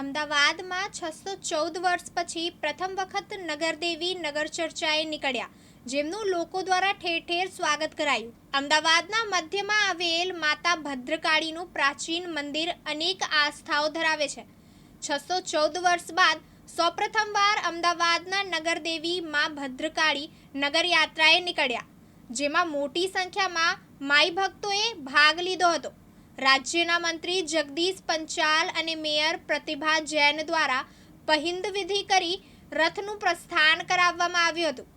અમદાવાદમાં છસો ચૌદ વર્ષ પછી પ્રથમ વખત નગરદેવી નગર ચર્ચાએ નીકળ્યા, જેમનું લોકો દ્વારા ઠેર ઠેર સ્વાગત કરાયું. અમદાવાદના મધ્યમાં આવેલ માતા ભદ્રકાળીનું પ્રાચીન મંદિર અનેક આસ્થાઓ ધરાવે છે. છસો ચૌદ વર્ષ બાદ સૌપ્રથમવાર અમદાવાદના નગરદેવી મા ભદ્રકાળી નગરયાત્રાએ નીકળ્યા, જેમાં મોટી સંખ્યામાં માઈ ભક્તોએ ભાગ લીધો હતો. રાજ્યના મંત્રી જગદીશ પંચાલ અને મેયર પ્રતિભા જૈન દ્વારા પહિંદ વિધિ કરી રથનું પ્રસ્થાન કરાવવામાં આવ્યું હતું.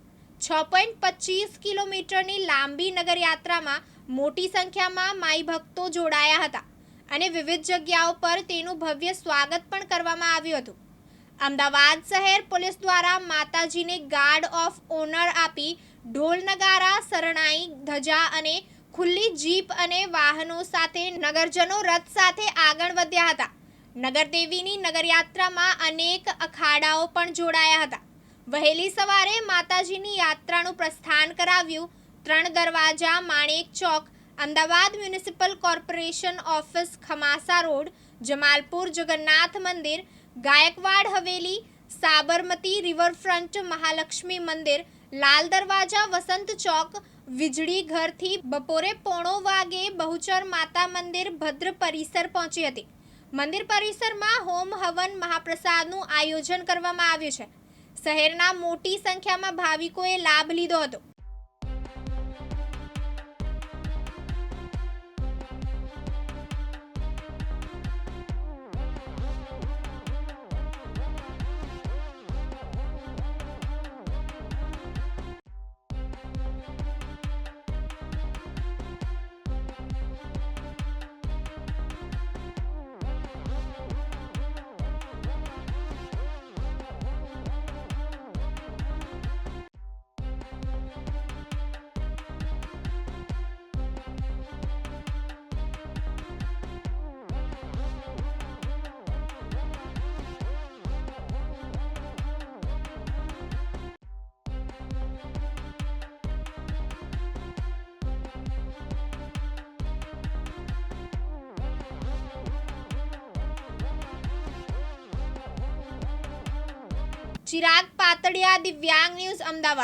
છ પોઈન્ટ પચીસ કિલોમીટરની લાંબી નગરયાત્રામાં મોટી સંખ્યામાં માઈ ભક્તો જોડાયા હતા અને વિવિધ જગ્યાઓ પર તેનું ભવ્ય સ્વાગત પણ કરવામાં આવ્યું હતું. અમદાવાદ શહેર પોલીસ દ્વારા માતાજીને ગાર્ડ ઓફ ઓનર આપી ઢોલ નગારા, શરણાઈ, ધજા અને ખુલ્લી જીપ અને વાહનો સાથે નગરજનો રથ સાથે આગળ વધ્યા હતા. નગરદેવીની નગરયાત્રામાં અનેક અખાડાઓ પણ જોડાયા હતા. વહેલી સવારે માતાજીની યાત્રાનું પ્રસ્થાન કરાવ્યું. Tran Darwaja, Manek Chowk, Ahmedabad municipal corporation office Khamasa road, Jamalpur Jagannath મંદિર, ગાયકવાડ હવેલી, સાબરમતી રિવરફ્રન્ટ મહાલક્ષ્મી મંદિર, લાલ દરવાજા વસંત ચોક વીજળી ઘરથી બપોરે પોણો વાગે બહુચર માતા મંદિર ભદ્ર પરિસર પહોંચી હતી. મંદિર પરિસરમાં હોમ હવન મહાપ્રસાદનું આયોજન કરવામાં આવ્યું છે. શહેરના મોટી સંખ્યામાં ભાવિકોએ લાભ લીધો હતો. ચિરાગ પાતળિયા દિવ્યાંગ ન્યૂઝ અમદાવાદ.